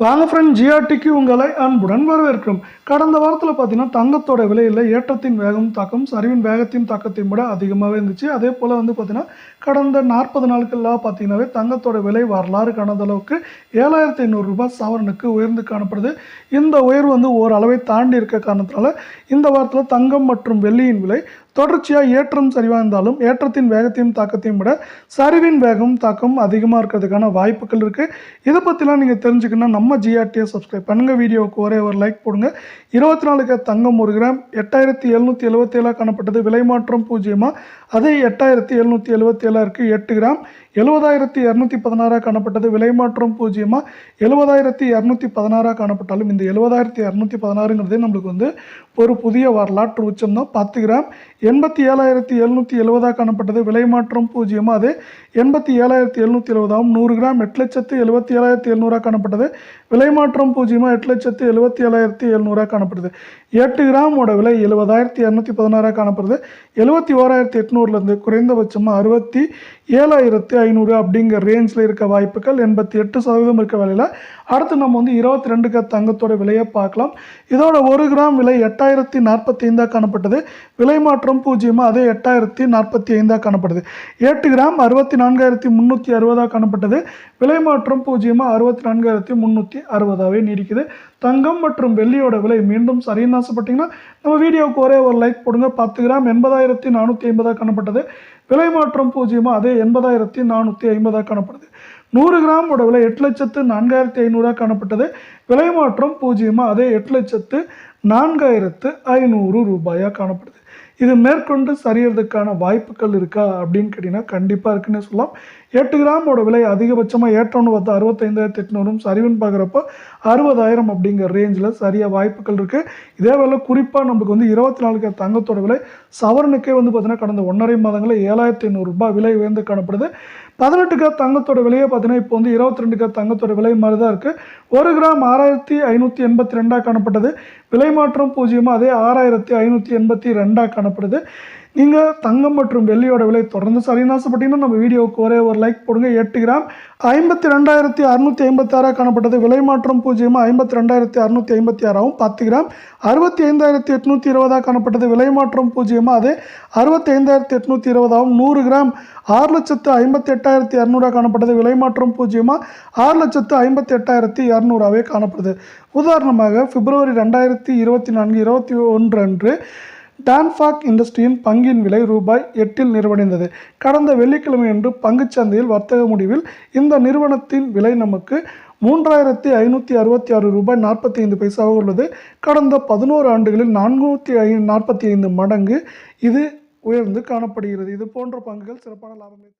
வாங்க ஃப்ரெண்ட் ஜிஆர்டிக்கு உங்களை அன்புடன் வரவேற்கிறோம் கடந்த வாரத்தில் பார்த்தீங்கன்னா தங்கத்தோட விலையில் ஏற்றத்தின் வேகம் தாக்கம் சரிவின் வேகத்தின் தாக்கத்தையும் விட அதிகமாகவே இருந்துச்சு. அதே போல் வந்து பார்த்தீங்கன்னா கடந்த நாற்பது நாட்கள்லாம் பார்த்தீங்கன்னாவே தங்கத்தோட விலை வரலாறு காணாத அளவுக்கு ஏழாயிரத்தி ஐநூறுரூபா சவரனுக்கு உயர்ந்து காணப்படுது. இந்த உயர்வு வந்து ஓரளவை தாண்டி இருக்க காரணத்தினால இந்த வாரத்தில் தங்கம் மற்றும் வெள்ளியின் விலை தொடர்ச்சியாக ஏற்றம் சரிவாக இருந்தாலும் ஏற்றத்தின் வேகத்தையும் தாக்கத்தையும் விட சரிவின் வேகம் தாக்கம் அதிகமாக இருக்கிறதுக்கான வாய்ப்புகள் இருக்குது இதை பற்றிலாம் நீங்கள் தெரிஞ்சுக்கணும்னா நம்ம ஜிஆர்டியை சப்ஸ்கிரைப் பண்ணுங்கள் வீடியோவுக்கு ஒரே ஒரு லைக் போடுங்க. இருபத்தி நாலுக்கு தங்கம் ஒரு கிராம் எட்டாயிரத்தி எழுநூற்றி எழுபத்தேழாக காணப்பட்டது விலை மாற்றம் பூஜ்ஜியமாக அதே எட்டாயிரத்தி எழுநூற்றி எழுபத்தி ஏழாக இருக்குது எட்டு கிராம் எழுபதாயிரத்தி இரநூத்தி பதினாறாக காணப்பட்டது விலை மாற்றம் பூஜ்ஜியமாக எழுபதாயிரத்தி இரநூத்தி பதினாறாக காணப்பட்டாலும் இந்த எழுபதாயிரத்தி இரநூத்தி பதினாறுங்கிறதே நம்மளுக்கு வந்து ஒரு புதிய வரலாற்று உச்சம் தான் பத்து கிராம் எண்பத்தி ஏழாயிரத்தி எழுநூற்றி எழுபதாக காணப்பட்டது. விலை மாற்றம் பூஜ்ஜியமாக அது எண்பத்தி ஏழாயிரத்தி எழுநூற்றி எழுபதாகவும் நூறு கிராம் எட்டு லட்சத்து எழுபத்தி ஏழாயிரத்தி எழுநூறாக காணப்பட்டது. விலை மாற்றம் பூஜ்ஜியமாக எட்டு லட்சத்து எழுபத்தி ஏழாயிரத்தி எழுநூறாக காணப்படுது. எட்டு கிராமோட விலை எழுபதாயிரத்தி இரநூத்தி பதினாறாக காணப்படுது. எழுபத்தி ஓராயிரத்தி எட்நூறுலேருந்து குறைந்தபட்சமாக அறுபத்தி ஏழாயிரத்து ஐநூறு அப்படிங்கிற ரேஞ்சில் இருக்க வாய்ப்புகள் எண்பத்தி எட்டு சதவீதம் இருக்க விலையில். அடுத்து நம்ம வந்து இருபத்தி ரெண்டுக்கு தங்கத்தோட விலையை பார்க்கலாம். இதோட ஒரு கிராம் விலை எட்டாயிரத்தி நாற்பத்தி ஐந்தாக காணப்பட்டது. விலை மாற்றம் பூஜ்ஜியமாக அதே எட்டாயிரத்தி நாற்பத்தி ஐந்தாக காணப்படுது. எட்டு கிராம் அறுபத்தி நான்காயிரத்தி முந்நூற்றி அறுபதாக காணப்பட்டது. விலை மாற்றம் பூஜ்ஜியமாக அறுபத்தி நான்காயிரத்தி முந்நூற்றி அறுபதாகவே நீடிக்குது. தங்கம் மற்றும் வெள்ளியோட விலை மீண்டும் சரின்னு ஆசைப்பட்டிங்கன்னா நம்ம வீடியோவுக்கு ஒரே ஒரு லைக் போடுங்க. பத்து கிராம் எண்பதாயிரத்தி நானூற்றி ஐம்பதாக காணப்பட்டது. விலை மாற்றம் பூஜ்ஜியமாக அதே எண்பதாயிரத்தி நானூற்றி ஐம்பதாக காணப்படுது. நூறு கிராமோட விலை எட்டு லட்சத்து நான்காயிரத்தி ஐநூறாக காணப்பட்டது. விலை மாற்றம் பூஜ்ஜியமாக அதே எட்டு லட்சத்து நான்காயிரத்து ஐநூறு ரூபாயாக காணப்படுது. இது மேற்கொண்டு சரியறதுக்கான வாய்ப்புகள் இருக்கா அப்படின்னு கேட்டிங்கன்னா கண்டிப்பாக இருக்குன்னு சொல்லலாம். எட்டு கிராமோட விலை அதிகபட்சமாக ஏற்றம்னு பார்த்தா அறுபத்தைந்தாயிரத்தி எட்நூறும் சரிவுன்னு பார்க்குறப்போ அறுபதாயிரம் அப்படிங்கிற ரேஞ்சில் சரியாக வாய்ப்புகள் இருக்குது இதே வேலை குறிப்பாக நமக்கு வந்து இருபத்தி நாலு தங்கத்தோட விலை சவரனுக்கே வந்து பார்த்தீங்கன்னா கடந்த ஒன்றரை மாதங்களில் ஏழாயிரத்தி ஐநூறுரூபா விலை உயர்ந்து காணப்படுது. பதினெட்டுக்கு தங்கத்தோட விலையே பார்த்தீங்கன்னா இப்போ வந்து இருபத்தி ரெண்டுக்கு தங்கத்தோட விலை மாதிரி தான் இருக்குது ஒரு கிராம் ஆறாயிரத்தி ஐநூற்றி எண்பத்தி ரெண்டாக காணப்பட்டது. விலை மாற்றம் பூஜ்ஜியமாக அதே ஆறாயிரத்தி ஐநூற்றி எண்பத்தி ரெண்டாக காணப்படுது. நீங்கள் தங்கம் மற்றும் வெள்ளியோட விலை தொடர்ந்து சரின்னு ஆசைப்பட்டீங்கன்னா நம்ம வீடியோவுக்கு ஒரே ஒரு லைக் போடுங்க. எட்டு கிராம். ஐம்பத்தி ரெண்டாயிரத்தி அறுநூற்றி ஐம்பத்தி ஆறாக காணப்பட்டது. விலை மாற்றம் பூஜ்ஜியமாக ஐம்பத்தி ரெண்டாயிரத்தி அறுநூற்றி ஐம்பத்தி ஆறாகவும் பத்து கிராம். அறுபத்தி ஐந்தாயிரத்தி எட்நூற்றி இருபதாக காணப்பட்டது. விலை மாற்றம் பூஜ்ஜியமாக அது அறுபத்தி ஐந்தாயிரத்தி எட்நூற்றி இருபதாகவும் நூறு கிராம். ஆறு லட்சத்து ஐம்பத்தி எட்டாயிரத்தி இரநூறாக காணப்பட்டது. விலை மாற்றம் பூஜ்ஜியமாக ஆறு லட்சத்து ஐம்பத்தி எட்டாயிரத்தி இரநூறாவே காணப்படுது. உதாரணமாக பிப்ரவரி ரெண்டாயிரத்தி இருபத்தி நான்கு இருபத்தி ஒன்று அன்று டான்ஃபாக் இண்டஸ்ட்ரியின் பங்கின் விலை ரூபாய் எட்டில் நிறைவடைந்தது. கடந்த வெள்ளிக்கிழமையன்று பங்குச்சந்தையில் வர்த்தக முடிவில் இந்த நிறுவனத்தின் விலை நமக்கு மூன்றாயிரத்தி ஐநூற்றி அறுபத்தி ஆறு ரூபாய் நாற்பத்தி ஐந்து பைசாவாக உள்ளது. கடந்த பதினோரு ஆண்டுகளில் நானூற்றி ஐ நாற்பத்தி ஐந்து மடங்கு இது உயர்ந்து காணப்படுகிறது. இது போன்ற பங்குகள் சிறப்பான லாபம்